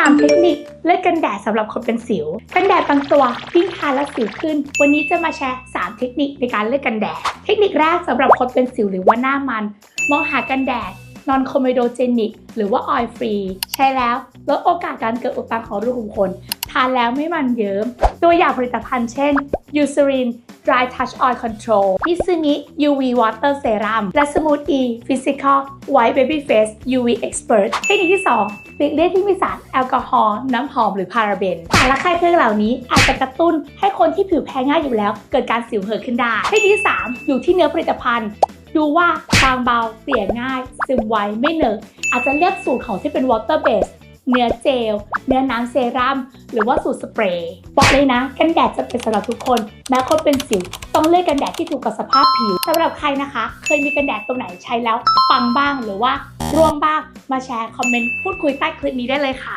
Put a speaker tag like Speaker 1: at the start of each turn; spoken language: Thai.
Speaker 1: 3 เทคนิคเลือกกันแดดสำหรับคนเป็นสิว กันแดดบางตัวยิ่งทาแล้วสิวขึ้น วันนี้จะมาแชร์ 3 เทคนิคในการเลือกกันแดด เทคนิคแรกสำหรับคนเป็นสิวหรือว่าหน้ามัน มองหากันแดดนอนโคเมโดเจนิกหรือว่าออยฟรี ใช้แล้วลดโอกาสการเกิดอุดตันของรูขุมขนทานแล้วไม่มันเยิ้มตัวอย่างผลิตภัณฑ์เช่น Eucerin Dry Touch Oil Control มิซึงิ UV Water Serum และ Smooth E Physical White Baby Face UV Expert เทคนิคที่ 2หลีกเลี่ยงที่มีสารแอลกอฮอล์น้ำหอมหรือพาราเบนสารละคายเครื่องเหล่านี้อาจจะกระตุ้นให้คนที่ผิวแพ้ง่ายอยู่แล้ว เกิดการสิวเห่อขึ้นได้เทคนิคที่ 3 อยู่ที่เนื้อผลิตภัณฑ์ ดูว่าบางเบาเกลี่ยง่าย ซึมไวไม่เหนอะอาจจะเลือกสูตรของที่เป็น water base เนื้อเจล เนื้อน้ำเซรั่ม หรือว่าสูตรสเปรย์ บอกเลยนะ กันแดดจะเป็นสำหรับทุกคน แม้คนเป็นสิว ต้องเลือกกันแดดที่ถูกกับสภาพผิว สำหรับใครนะคะ เคยมีกันแดดตัวไหนใช้แล้วปังบ้างหรือว่าร่วงบ้าง มาแชร์คอมเมนต์พูดคุยใต้คลิปนี้ได้เลยค่ะ